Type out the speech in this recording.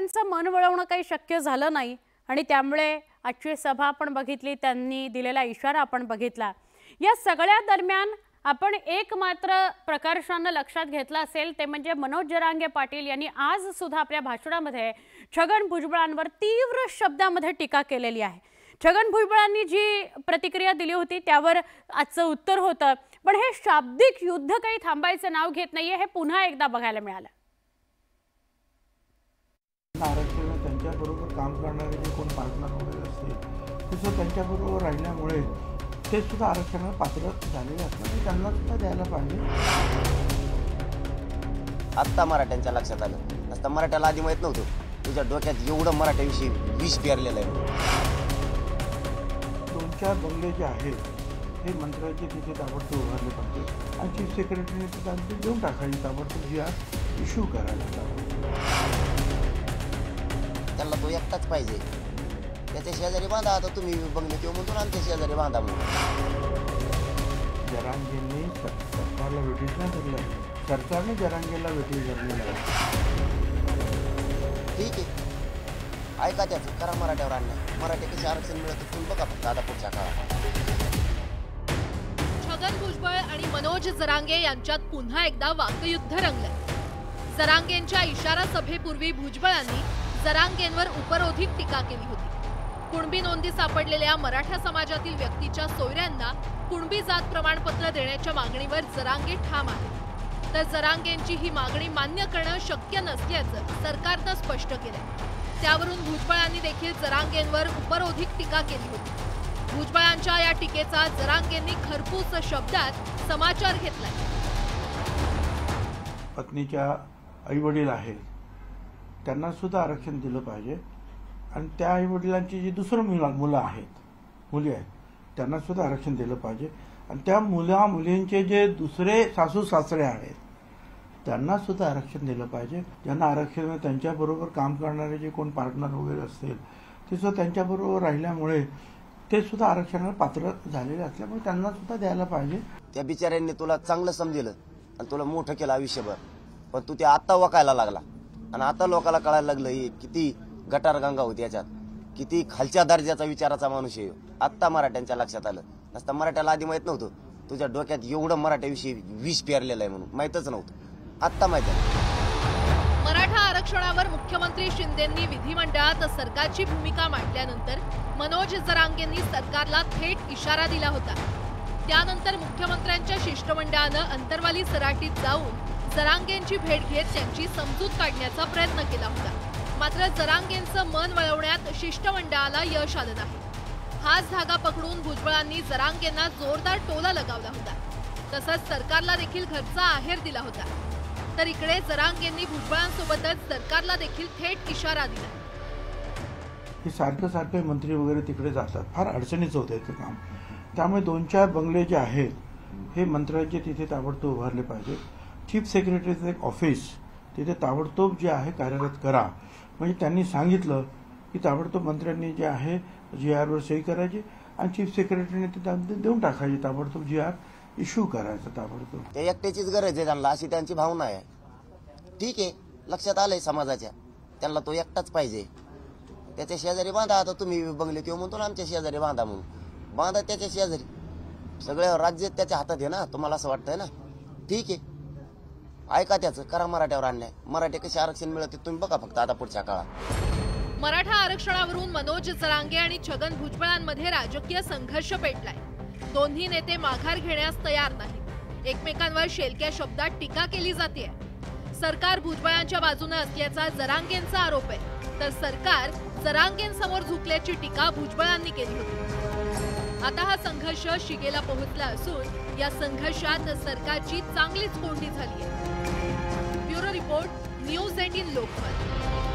यांचं मन वळवणं काही शक्य झालं नाही. आणि त्यामुळे आजची सभा आपण बघितली त्यांनी दिलेला इशारा आपण बघितला. या सगळ्या दरम्यान आपण एक मात्र प्रकर्षानं लक्षात घेतलं असेल ते म्हणजे मनोज जरांगे पाटील यांनी आज सुद्धा आपल्या भाषणामध्ये छगन भुजबळांवर तीव्र शब्दामध्ये टीका केलेली आहे. छगन भुजबळांनी जी प्रतिक्रिया दिली होती त्यावर आजचं उत्तर होतं. पण हे शाब्दिक युद्ध काही थांबायचं नाव घेत नाहीये हे पुन्हा एकदा बघायला मिळालं. आरक्षण त्यांच्याबरोबर काम करणारे जे कोण पार्टनर वगैरे असतील ते सुद्धा त्यांच्याबरोबर राहिल्यामुळे ते सुद्धा आरक्षणाला पात्र झालेले असतात. त्यांना सुद्धा द्यायला पाहिजे. आत्ता मराठ्यांच्या लक्षात आलं. नसता मराठ्याला आधी माहीत नव्हतं. तुझ्या डोक्यात एवढं मराठ्याविषयी विष पेरलेलं आहे. दोन चार बंगले जे आहेत हे मंत्र्याचे तिथे ताबडतोब उभारले पाहिजे आणि चीफ सेक्रेटरीने सुद्धा देऊन टाकायची ताबडतोब जी आर इश्यू करायला. त्यांना तो एकटाच पाहिजे. त्याच्या शेजारी बांधा आता तुम्ही बंगले किंवा म्हणतो ना आमच्या शेजारी बांधा म्हणून. जरांगेंनी सरकारला वेटीस नाही धरलं सरकारने जरांगेला धरलेलं आहे ठीक आहे. ऐका त्याचं करा मराठ्यावर आणलं मराठी कसे आरक्षण मिळतं तुम्ही बघा फक्त आता पुढच्या काळात. छगन भुजबळ आणि मनोज जरांगे यांच्यात पुन्हा एकदा वाकयुद्ध रंगलंय जरांगेंच्या इशारा सभेपूर्वी भुजबळांनी जरांगेंवर उपरोधिक टीका केली होती. कुणबी नोंदी सापडलेल्या मराठा समाजातील व्यक्तीच्या सोयऱ्यांना कुणबी जात प्रमाणपत्र देण्याच्या मागणीवर जरांगे ठाम आहे तर जरांगेंची ही मागणी मान्य करणं शक्य नसल्याचं सरकारनं स्पष्ट केलं त्यावरून भुजबळांनी देखील जरांगेंवर उपरोधिक टीका केली होती. भुजबळांच्या या टीकेचा जरांगेंनी खरपूस शब्दात समाचार घेतलाय. पत्नीच्या आईवडील आहेत. त्यांना सुद्धा आरक्षण दिलं पाहिजे. आणि त्या आईवडिलांची जी दुसरं मुला मुलं आहेत मुली आहेत त्यांना सुद्धा आरक्षण दिलं पाहिजे. आणि त्या मुला मुलींचे जे दुसरे सासू सासरे आहेत त्यांना सुद्धा आरक्षण दिलं पाहिजे. ज्यांना आरक्षण त्यांच्याबरोबर काम करणारे जे कोण पार्टनर वगैरे असतील ते सुद्धा त्यांच्याबरोबर राहिल्यामुळे ते सुद्धा आरक्षणाला पात्र झालेले असल्यामुळे त्यांना सुद्धा द्यायला पाहिजे. त्या बिचाऱ्यांनी तुला चांगलं समजेल आणि तुला मोठं केलं आयुष्यभर. पण तू ते आता वकायला लागला. आणि आता लोकांना कळायला लागलं हे किती गटारगंगा होती याच्यात. किती खालच्या दर्जाचा विचाराचा माणूस आहे आत्ता मराठ्यांच्या लक्षात आलं. नसता मराठ्याला आधी माहीत नव्हतं. तुझ्या डोक्यात एवढं मराठ्याविषयी विष पेरलेलं आहे म्हणून. माहीतच नव्हतं. आत्ता माहीत आहे. मराठा आरक्षणावर मुख्यमंत्री शिंदेंनी विधिमंडळात सरकारची भूमिका मांडल्यानंतर मनोज जरांगेंनी सरकारला थेट इशारा दिला होता. त्यानंतर मुख्यमंत्र्यांच्या शिष्टमंडळानं अंतरवाली सराटीत जाऊन जरांगेंची भेट घेत त्यांची समजूत काढण्याचा प्रयत्न केला होता. मात्र जरांगेंचं मन वळवण्यात शिष्टमंडळाला यश आलं नाही. हाच धागा पकडून भुजबळांनी जरांगेंना जोरदार टोला लगावला होता. तसंच सरकारला देखील घरचा आहेर दिला होता. तर इकडे जरांगेंनी भुजबळांसोबतच सरकारला देखील थेट इशारा दिला. हे सारखं सारखे मंत्री वगैरे तिकडे जातात. फार अडचणीचं होतं याचं काम. त्यामुळे दोन चार बंगले जे आहेत हे मंत्र्यांचे तिथे ताबडतोब उभारले पाहिजेत. चीफ सेक्रेटरीचं एक ऑफिस तिथे ताबडतोब जे आहे कार्यरत करा. म्हणजे त्यांनी सांगितलं की ताबडतोब मंत्र्यांनी जे आहे जी आरवर सही करायची आणि चीफ सेक्रेटरीने ते देऊन टाकायची. ताबडतोब जी आर इश्यू करायचा ताबडतोब. ते एकट्याचीच गरज आहे त्यांना अशी त्यांची भावना आहे. ठीक आहे लक्षात आलंय समाजाच्या. त्यांना तो एकटाच पाहिजे. त्याच्या शेजारी बांधा आता तुम्ही बंगले किंवा म्हणतो ना आमच्या शेजारी बांधा म्हणून. बांधा त्याच्या शेजारी. सगळं राज्य त्याच्या हातात आहे ना तुम्हाला असं वाटतंय ना? ठीक आहे. ऐका त्याचं करा मराठ्यावर अन्याय. मराठी कसे आरक्षण मिळते तुम्ही बघा फक्त आता पुढच्या काळात. मराठा आरक्षणावरून मनोज जरांगे आणि छगन भुजबळांमध्ये राजकीय संघर्ष पेटलाय. दोन्ही नेते माघार घेण्यास तयार नाहीत. एकमेकांवर शेलक्या शब्दात टीका केली जाते सरकार भुजबळांच्या बाजूने असल्याचा जरांगेंचा आरोप आहे. तर सरकार जरांगेंसमोर झुकल्याची टीका भुजबळांनी केली होती. आता हा संघर्ष शिगेला पोहोचला असून या संघर्षात सरकारची चांगलीच कोंडी झाली आहे. Bureau report news eighteen Lokmat.